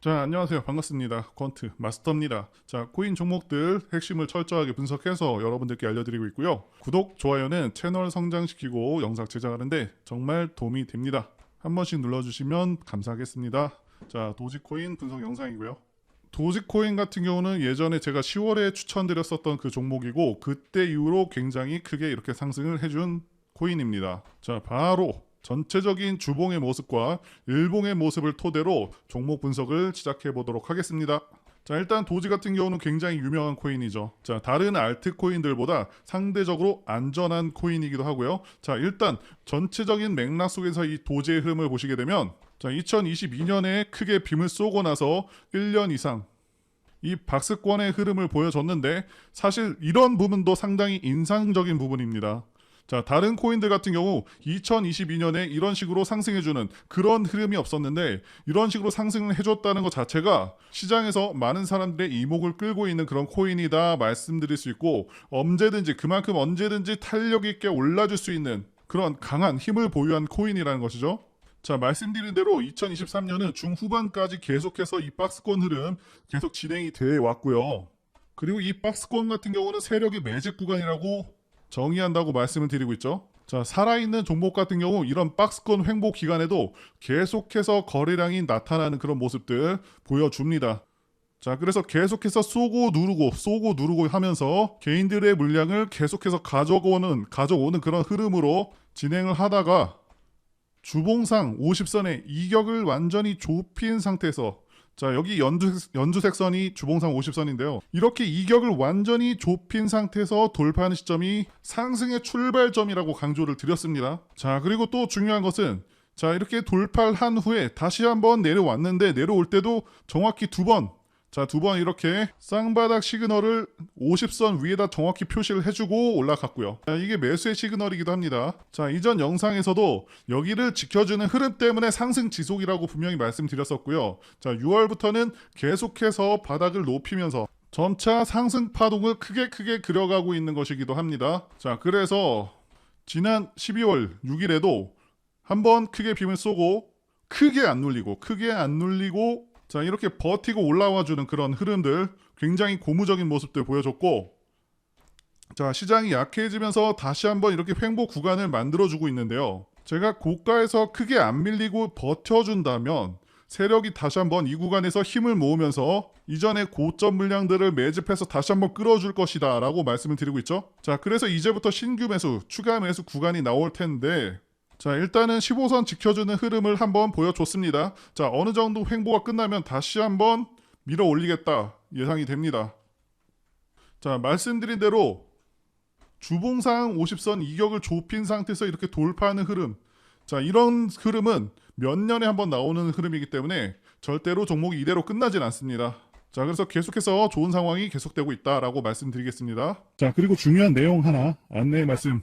자, 안녕하세요. 반갑습니다. 퀀트 마스터입니다. 자, 코인 종목들 핵심을 철저하게 분석해서 여러분들께 알려드리고 있고요. 구독, 좋아요는 채널 성장시키고 영상 제작하는데 정말 도움이 됩니다. 한 번씩 눌러주시면 감사하겠습니다. 자, 도지코인 분석 영상이고요. 도지코인 같은 경우는 예전에 제가 10월에 추천드렸었던 그 종목이고 그때 이후로 굉장히 크게 이렇게 상승을 해준 코인입니다. 자, 바로 전체적인 주봉의 모습과 일봉의 모습을 토대로 종목 분석을 시작해 보도록 하겠습니다. 자, 일단 도지 같은 경우는 굉장히 유명한 코인이죠. 자, 다른 알트 코인들보다 상대적으로 안전한 코인이기도 하고요. 자, 일단 전체적인 맥락 속에서 이 도지의 흐름을 보시게 되면 자, 2022년에 크게 빔을 쏘고 나서 1년 이상 이 박스권의 흐름을 보여줬는데 사실 이런 부분도 상당히 인상적인 부분입니다. 자, 다른 코인들 같은 경우 2022년에 이런 식으로 상승해주는 그런 흐름이 없었는데 이런 식으로 상승을 해줬다는 것 자체가 시장에서 많은 사람들의 이목을 끌고 있는 그런 코인이다 말씀드릴 수 있고 언제든지 그만큼 언제든지 탄력 있게 올라줄 수 있는 그런 강한 힘을 보유한 코인이라는 것이죠. 자, 말씀드린 대로 2023년은 중후반까지 계속해서 이 박스권 흐름 계속 진행이 돼 왔고요. 그리고 이 박스권 같은 경우는 세력의 매직 구간이라고 정의한다고 말씀을 드리고 있죠. 자, 살아있는 종목 같은 경우 이런 박스권 횡보 기간에도 계속해서 거래량이 나타나는 그런 모습들 보여줍니다. 자, 그래서 계속해서 쏘고 누르고 쏘고 누르고 하면서 개인들의 물량을 계속해서 가져오는 가져오는 그런 흐름으로 진행을 하다가 주봉상 50선의 이격을 완전히 좁힌 상태에서 자 여기 연두색, 연두색 선이 주봉상 50선인데요. 이렇게 이격을 완전히 좁힌 상태에서 돌파하는 시점이 상승의 출발점이라고 강조를 드렸습니다. 자 그리고 또 중요한 것은 자 이렇게 돌파를 한 후에 다시 한번 내려왔는데 내려올 때도 정확히 두 번 자, 두 번 이렇게 쌍바닥 시그널을 50선 위에다 정확히 표시를 해주고 올라갔고요. 자, 이게 매수의 시그널이기도 합니다. 자, 이전 영상에서도 여기를 지켜주는 흐름 때문에 상승 지속이라고 분명히 말씀드렸었고요. 자, 6월부터는 계속해서 바닥을 높이면서 점차 상승 파동을 크게 크게 그려가고 있는 것이기도 합니다. 자, 그래서 지난 12월 6일에도 한번 크게 빔을 쏘고 크게 안 눌리고 크게 안 눌리고 자 이렇게 버티고 올라와주는 그런 흐름들 굉장히 고무적인 모습들 보여줬고 자 시장이 약해지면서 다시 한번 이렇게 횡보 구간을 만들어주고 있는데요. 제가 고가에서 크게 안 밀리고 버텨준다면 세력이 다시 한번 이 구간에서 힘을 모으면서 이전의 고점 물량들을 매집해서 다시 한번 끌어줄 것이다 라고 말씀을 드리고 있죠. 자 그래서 이제부터 신규 매수 추가 매수 구간이 나올 텐데 자, 일단은 15선 지켜주는 흐름을 한번 보여줬습니다. 자, 어느 정도 횡보가 끝나면 다시 한번 밀어 올리겠다 예상이 됩니다. 자, 말씀드린 대로 주봉상 50선 이격을 좁힌 상태에서 이렇게 돌파하는 흐름. 자, 이런 흐름은 몇 년에 한번 나오는 흐름이기 때문에 절대로 종목이 이대로 끝나진 않습니다. 자, 그래서 계속해서 좋은 상황이 계속되고 있다라고 말씀드리겠습니다. 자, 그리고 중요한 내용 하나 안내 말씀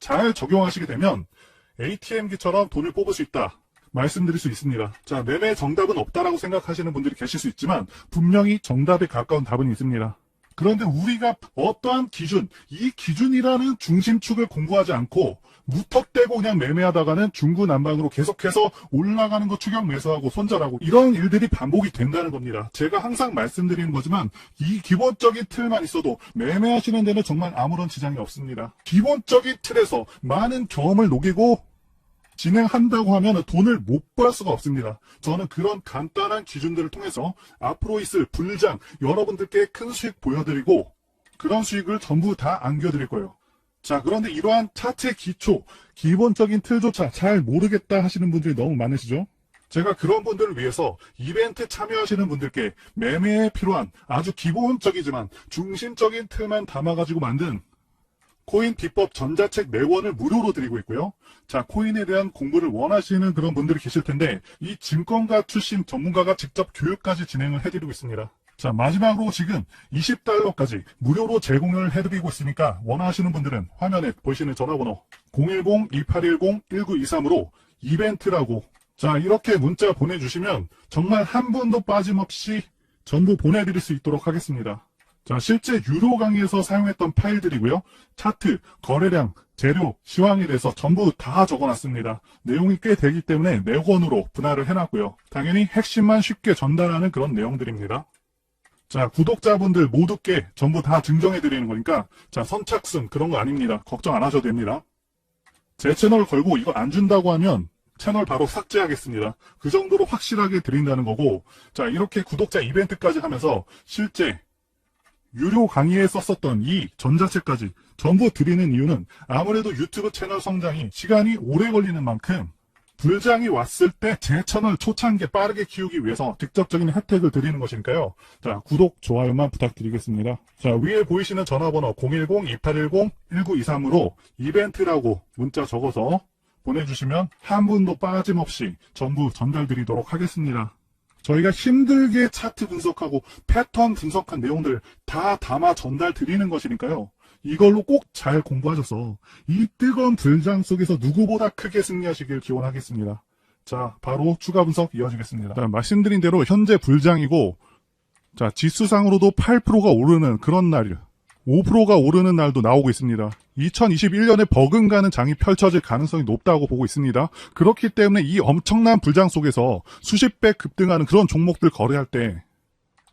잘 적용하시게 되면 ATM기처럼 돈을 뽑을 수 있다. 말씀드릴 수 있습니다. 자, 매매 정답은 없다라고 생각하시는 분들이 계실 수 있지만 분명히 정답에 가까운 답은 있습니다. 그런데 우리가 어떠한 기준, 이 기준이라는 중심축을 공부하지 않고 무턱대고 그냥 매매하다가는 중구난방으로 계속해서 올라가는 거 추격 매수하고 손절하고 이런 일들이 반복이 된다는 겁니다. 제가 항상 말씀드리는 거지만 이 기본적인 틀만 있어도 매매하시는 데는 정말 아무런 지장이 없습니다. 기본적인 틀에서 많은 경험을 녹이고 진행한다고 하면 돈을 못 벌 수가 없습니다. 저는 그런 간단한 기준들을 통해서 앞으로 있을 불장 여러분들께 큰 수익 보여드리고 그런 수익을 전부 다 안겨드릴 거예요. 자, 그런데 이러한 차트의 기초, 기본적인 틀조차 잘 모르겠다 하시는 분들이 너무 많으시죠? 제가 그런 분들을 위해서 이벤트 참여하시는 분들께 매매에 필요한 아주 기본적이지만 중심적인 틀만 담아가지고 만든 코인 비법 전자책 4권을 무료로 드리고 있고요. 자, 코인에 대한 공부를 원하시는 그런 분들이 계실 텐데, 이 증권가 출신 전문가가 직접 교육까지 진행을 해드리고 있습니다. 자, 마지막으로 지금 20달러까지 무료로 제공을 해드리고 있으니까 원하시는 분들은 화면에 보이시는 전화번호 010-2810-1923으로 이벤트라고 자, 이렇게 문자 보내주시면 정말 한 분도 빠짐없이 전부 보내드릴 수 있도록 하겠습니다. 자, 실제 유료 강의에서 사용했던 파일들이고요. 차트, 거래량, 재료, 시황에 대해서 전부 다 적어놨습니다. 내용이 꽤 되기 때문에 4권으로 분할을 해놨고요. 당연히 핵심만 쉽게 전달하는 그런 내용들입니다. 자, 구독자분들 모두께 전부 다 증정해 드리는 거니까, 자, 선착순 그런 거 아닙니다. 걱정 안 하셔도 됩니다. 제 채널 걸고 이거 안 준다고 하면 채널 바로 삭제하겠습니다. 그 정도로 확실하게 드린다는 거고, 자, 이렇게 구독자 이벤트까지 하면서 실제 유료 강의에 썼었던 이 전자책까지 전부 드리는 이유는 아무래도 유튜브 채널 성장이 시간이 오래 걸리는 만큼 불장이 왔을 때 제 채널 초창기에 빠르게 키우기 위해서 직접적인 혜택을 드리는 것이니까요. 자, 구독, 좋아요만 부탁드리겠습니다. 자, 위에 보이시는 전화번호 010-2810-1923으로 이벤트라고 문자 적어서 보내주시면 한 분도 빠짐없이 전부 전달드리도록 하겠습니다. 저희가 힘들게 차트 분석하고 패턴 분석한 내용들 다 담아 전달 드리는 것이니까요. 이걸로 꼭 잘 공부하셔서 이 뜨거운 불장 속에서 누구보다 크게 승리하시길 기원하겠습니다. 자, 바로 추가 분석 이어지겠습니다. 자, 말씀드린 대로 현재 불장이고, 자, 지수상으로도 8%가 오르는 그런 날, 5%가 오르는 날도 나오고 있습니다. 2021년에 버금가는 장이 펼쳐질 가능성이 높다고 보고 있습니다. 그렇기 때문에 이 엄청난 불장 속에서 수십 배 급등하는 그런 종목들 거래할 때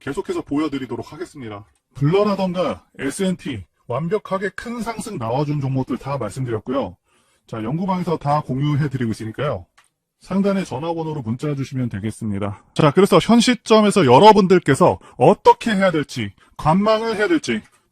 계속해서 보여드리도록 하겠습니다. 블러라던가 S&T 완벽하게 큰 상승 나와준 종목들 다 말씀드렸고요. 자, 연구방에서 다 공유해드리고 있으니까요. 상단에 전화번호로 문자 주시면 되겠습니다. 자, 그래서 현 시점에서 여러분들께서 어떻게 해야 될지, 관망을 해야 될지,